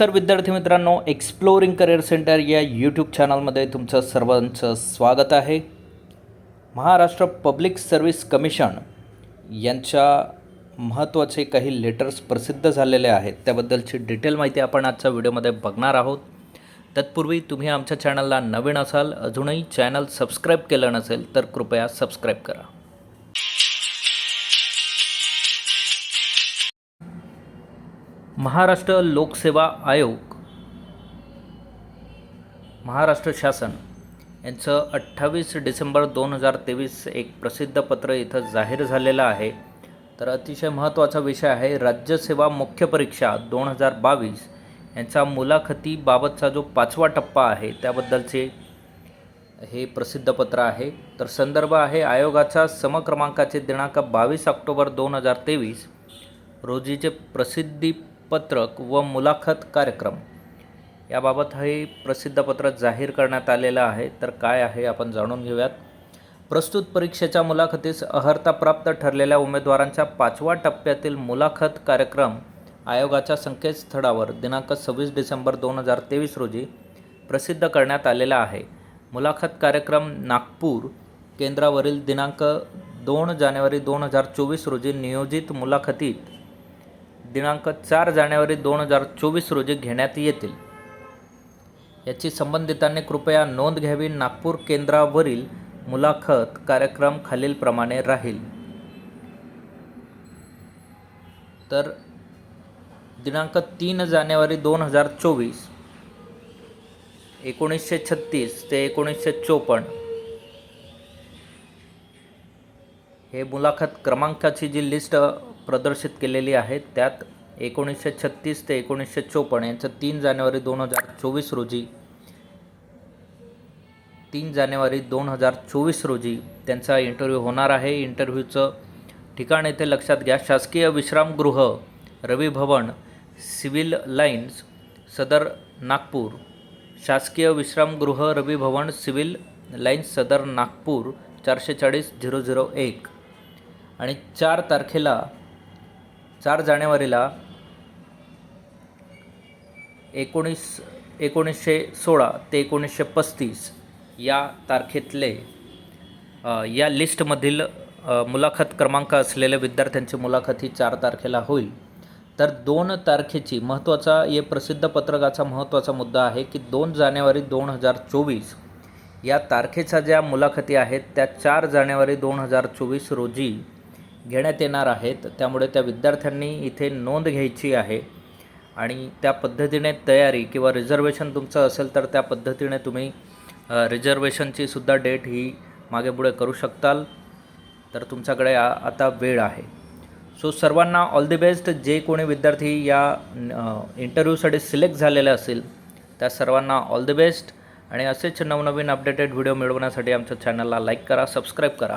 तर विद्यार्थी मित्रांनो एक्सप्लोरिंग करिअर सेंटर या यूट्यूब चॅनलमध्ये तुमचं सर्वांचं स्वागत आहे. महाराष्ट्र पब्लिक सर्व्हिस कमिशन यांच्या महत्त्वाचे काही लेटर्स प्रसिद्ध झालेले आहेत. त्याबद्दलची डिटेल माहिती आपण आजच्या व्हिडिओमध्ये बघणार आहोत. तत्पूर्वी तुम्ही आमच्या चॅनलला नवीन असाल अजूनही चॅनल सबस्क्राईब केलं नसेल तर कृपया सबस्क्राईब करा. महाराष्ट्र लोकसेवा आयोग. महाराष्ट्र शासन. यांचं अठ्ठावीस डिसेंबर दोन हजार तेवीस एक प्रसिद्ध पत्र इथं जाहीर झालेलं आहे. तर अतिशय महत्त्वाचा विषय आहे राज्यसेवा मुख्य परीक्षा दोन हजार बावीस यांचा मुलाखतीबाबतचा जो पाचवा टप्पा आहे त्याबद्दलचे हे प्रसिद्ध पत्र आहे. तर संदर्भ आहे आयोगाचा समक्रमांकाचे दिनांक बावीस ऑक्टोबर दोन हजार तेवीस. रोजीचे प्रसिद्धी पत्रक व मुलाखत कार्यक्रम. याबाबत हे प्रसिद्ध पत्र जाहीर करण्यात आलेलं आहे. तर काय आहे आपण जाणून घेऊयात. प्रस्तुत परीक्षेच्या मुलाखतीस अर्हता प्राप्त ठरलेल्या उमेदवारांच्या पाचव्या टप्प्यातील मुलाखत कार्यक्रम आयोगाच्या संकेतस्थळावर दिनांक सव्वीस डिसेंबर दोन हजार तेवीस रोजी प्रसिद्ध करण्यात आलेला आहे. मुलाखत कार्यक्रम नागपूर केंद्रावरील दिनांक दोन जानेवारी दोन हजार चोवीस रोजी नियोजित मुलाखतीत दिनांक चार जानेवारी दोन हजार चोवीस रोजी घेण्यात येतील. याची संबंधितांनी कृपया नोंद घ्यावी. नागपूर केंद्रावरील मुलाखत कार्यक्रम खालीलप्रमाणे राहील. तर दिनांक तीन जानेवारी दोन हजार चोवीस एकोणीसशे छत्तीस ते एकोणीसशे चोपन्न हे मुलाखत क्रमांकाची जी लिस्ट प्रदर्शित केलेली आहे त्यात एकोणीसशे छत्तीस ते एकोणीसशे चोपन्न यांचं तीन जानेवारी दोन हजार चोवीस रोजी तीन जानेवारी दोन हजार चोवीस रोजी त्यांचा इंटरव्ह्यू होणार आहे. इंटरव्ह्यूचं ठिकाण येथे लक्षात घ्या. शासकीय विश्रामगृह रवी भवन सिव्हिल लाईन्स सदर नागपूर. शासकीय विश्रामगृह रवी भवन सिव्हिल लाईन्स सदर नागपूर चारशे चाळीस झिरो झिरो एक. आणि चार तारखेला चार जानेवारीला एकोणीस एकोणीसशे सोळा ते एकोणीसशे पस्तीस या तारखेतले या लिस्टमधील मुलाखत क्रमांक असलेल्या विद्यार्थ्यांची मुलाखत ही चार तारखेला होईल. तर दोन तारखेची महत्त्वाचा ये प्रसिद्ध पत्रकाचा महत्त्वाचा मुद्दा आहे की दोन जानेवारी दोन हजार चोवीस या तारखेच्या ज्या मुलाखती आहेत त्या चार जानेवारी दोन हजार चोवीस रोजी घेण्यात येणार आहेत. त्यामुळे त्या विद्यार्थ्यांनी इथे नोंद घ्यायची आहे. आणि त्या पद्धतीने तयारी किंवा रिझर्वेशन तुमचं असेल तर त्या पद्धतीने तुम्ही रिझर्वेशनची सुद्धा डेट ही मागेपुढे करू शकताल. तर तुमच्याकडे आ आता वेळ आहे. सो सर्वांना ऑल दी बेस्ट जे कोणी विद्यार्थी या इंटरव्ह्यूसाठी सिलेक्ट झालेले असेल त्या सर्वांना ऑल द बेस्ट आणि असेच नवनवीन अपडेटेड व्हिडिओ मिळवण्यासाठी आमच्या चॅनलला लाईक करा सबस्क्राईब करा.